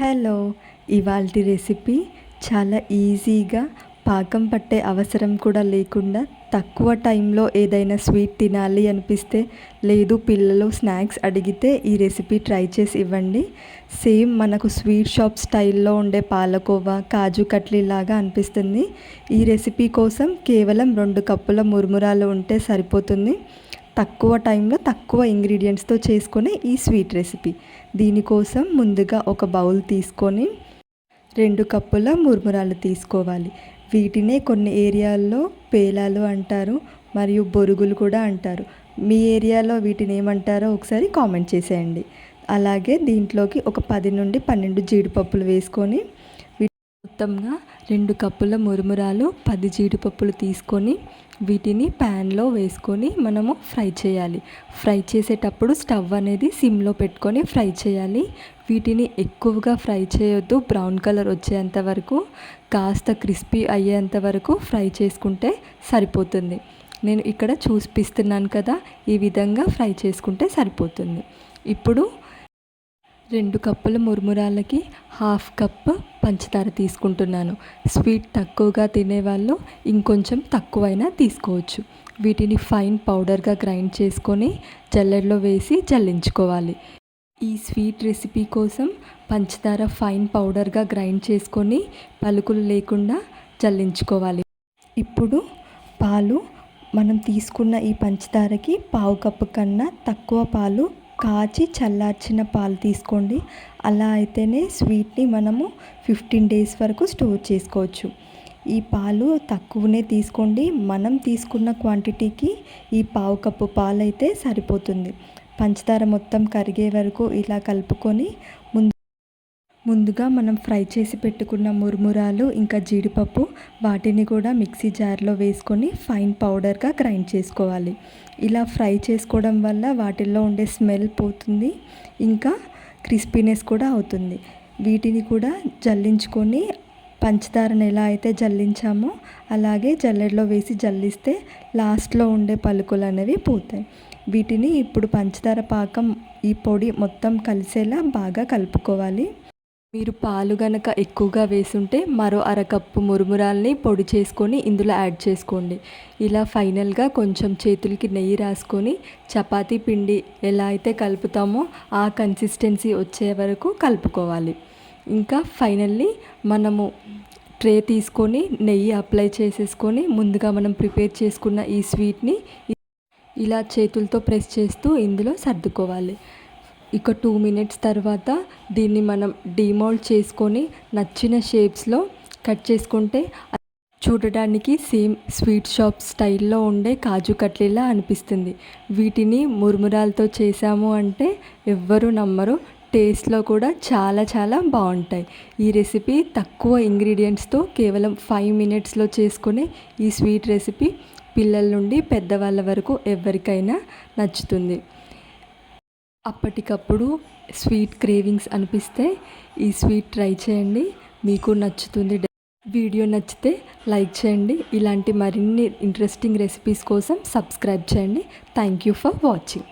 Hello ఇవాల్టి recipe చాలా ఈజీగా పాకం పట్టే అవసరం కూడా లేకుండా తక్కువ టైంలో ఏదైనా స్వీట్ తినాలి అనిపిస్తే లేదు పిల్లలు స్నాక్స్ అడిగితే ఈ రెసిపీ ట్రై చేసి ఇవ్వండి. సేమ్ మనకు స్వీట్ షాప్ స్టైల్లో ఉండే పాలకోవా కాజు కట్లీ లాగా అనిపిస్తుంది. ఈ రెసిపీ కోసం కేవలం రెండు కప్పుల మురుమురాలు ఉంటే సరిపోతుంది. తక్కువ టైంలో తక్కువ ఇంగ్రీడియంట్స్తో చేసుకునే ఈ స్వీట్ రెసిపీ. దీనికోసం ముందుగా ఒక బౌల్ తీసుకొని రెండు కప్పుల మురుమురాలు తీసుకోవాలి. వీటినే కొన్ని ఏరియాల్లో పేలాలు అంటారు మరియు బొరుగులు కూడా అంటారు. మీ ఏరియాలో వీటిని ఏమంటారో ఒకసారి కామెంట్ చేసేయండి. అలాగే దీంట్లోకి ఒక పది నుండి పన్నెండు జీడిపప్పులు వేసుకొని మొత్తంగా రెండు కప్పుల మురుమురాలు పది జీడిపప్పులు తీసుకొని వీటిని ప్యాన్లో వేసుకొని మనము ఫ్రై చేయాలి. ఫ్రై చేసేటప్పుడు స్టవ్ అనేది సిమ్లో పెట్టుకొని ఫ్రై చేయాలి. వీటిని ఎక్కువగా ఫ్రై చేయొద్దు. బ్రౌన్ కలర్ వచ్చేంత వరకు కాస్త క్రిస్పీ అయ్యేంత వరకు ఫ్రై చేసుకుంటే సరిపోతుంది. నేను ఇక్కడ చూపిస్తున్నాను కదా ఈ విధంగా ఫ్రై చేసుకుంటే సరిపోతుంది. ఇప్పుడు రెండు కప్పుల మురుమురాలకి హాఫ్ కప్ పంచదార తీసుకుంటున్నాను. స్వీట్ తక్కువగా తినేవాళ్ళు ఇంకొంచెం తక్కువైనా తీసుకోవచ్చు. వీటిని ఫైన్ పౌడర్గా గ్రైండ్ చేసుకొని జల్లెడలో వేసి జల్లించుకోవాలి. ఈ స్వీట్ రెసిపీ కోసం పంచదార ఫైన్ పౌడర్గా గ్రైండ్ చేసుకొని పలుకులు లేకుండా జల్లించుకోవాలి. ఇప్పుడు పాలు మనం తీసుకున్న ఈ పంచదారకి పావు కప్పు కన్నా తక్కువ పాలు కాచి చల్లార్చిన పాలు తీసుకోండి. అలా అయితేనే స్వీట్ని మనము ఫిఫ్టీన్ డేస్ వరకు స్టోర్ చేసుకోవచ్చు. ఈ పాలు తక్కువనే తీసుకోండి. మనం తీసుకున్న క్వాంటిటీకి ఈ పావు కప్పు పాలు అయితే సరిపోతుంది. పంచదార మొత్తం కరిగే వరకు ఇలా కలుపుకొని ముందు ముందుగా మనం ఫ్రై చేసి పెట్టుకున్న మురుమురాలు ఇంకా జీడిపప్పు వాటిని కూడా మిక్సీ జార్లో వేసుకొని ఫైన్ పౌడర్గా గ్రైండ్ చేసుకోవాలి. ఇలా ఫ్రై చేసుకోవడం వల్ల వాటిల్లో ఉండే స్మెల్ పోతుంది ఇంకా క్రిస్పీనెస్ కూడా అవుతుంది. వీటిని కూడా జల్లించుకొని పంచదారను ఎలా అయితే జల్లించామో అలాగే జల్లెడలో వేసి జల్లిస్తే లాస్ట్లో ఉండే పలుకులు అనేవి పోతాయి. వీటిని ఇప్పుడు పంచదార పాకం ఈ పొడి మొత్తం కలిసేలా బాగా కలుపుకోవాలి. మీరు పాలు గనక ఎక్కువగా వేసుంటే మరో అరకప్పు మురుమురాల్ని పొడి చేసుకొని ఇందులో యాడ్ చేసుకోండి. ఇలా ఫైనల్గా కొంచెం చేతులకి నెయ్యి రాసుకొని చపాతీ పిండి ఎలా అయితే కలుపుతామో ఆ కన్సిస్టెన్సీ వచ్చే వరకు కలుపుకోవాలి. ఇంకా ఫైనల్లీ మనము ట్రే తీసుకొని నెయ్యి అప్లై చేసేసుకొని ముందుగా మనం ప్రిపేర్ చేసుకున్న ఈ స్వీట్ని ఇలా చేతులతో ప్రెస్ చేస్తూ ఇందులో సర్దుకోవాలి. ఇక టూ మినిట్స్ తర్వాత దీన్ని మనం డిమోల్డ్ చేసుకొని నచ్చిన షేప్స్లో కట్ చేసుకుంటే చూడడానికి సేమ్ స్వీట్ షాప్ స్టైల్లో ఉండే కాజు కట్లీలా అనిపిస్తుంది. వీటిని మురుమురాలతో చేసాము అంటే ఎవ్వరు నమ్మరు. టేస్ట్లో కూడా చాలా చాలా బాగుంటాయి. ఈ రెసిపీ తక్కువ ఇంగ్రీడియంట్స్తో కేవలం ఫైవ్ మినిట్స్లో చేసుకునే ఈ స్వీట్ రెసిపీ పిల్లల నుండి పెద్దవాళ్ళ వరకు ఎవరికైనా నచ్చుతుంది. అప్పటికప్పుడు స్వీట్ క్రేవింగ్స్ అనిపిస్తే ఈ స్వీట్ ట్రై చేయండి. మీకు నచ్చుతుంది వీడియో నచ్చితే లైక్ చేయండి. ఇలాంటి మరిన్ని ఇంట్రెస్టింగ్ రెసిపీస్ కోసం సబ్స్క్రైబ్ చేయండి. Thank you for watching.